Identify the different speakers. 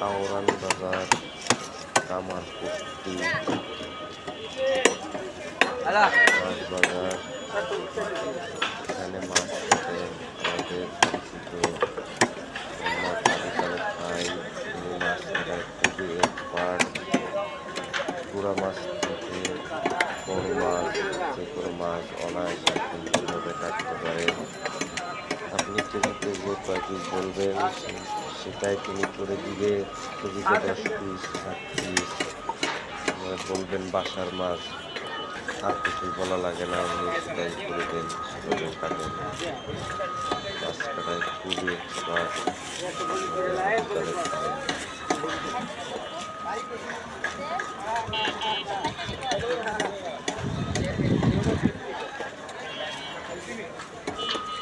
Speaker 1: tawuran bakar kamar putih Alah. bakar ini masuk ke di situ nomor tadi selesai ini mas di depan kurang mas di kurmas kurmas oleh করতে করতে যে কয়টি বলবেন সেটাই তিনি করে দিবে। কেজিতে দশ পিস ষাট পিস বলবেন বাসার মাছ। আর কিছুই বলা লাগে না আপনি সেটাই করে দেন মাছ কাটায় খুবই Thank you. মানে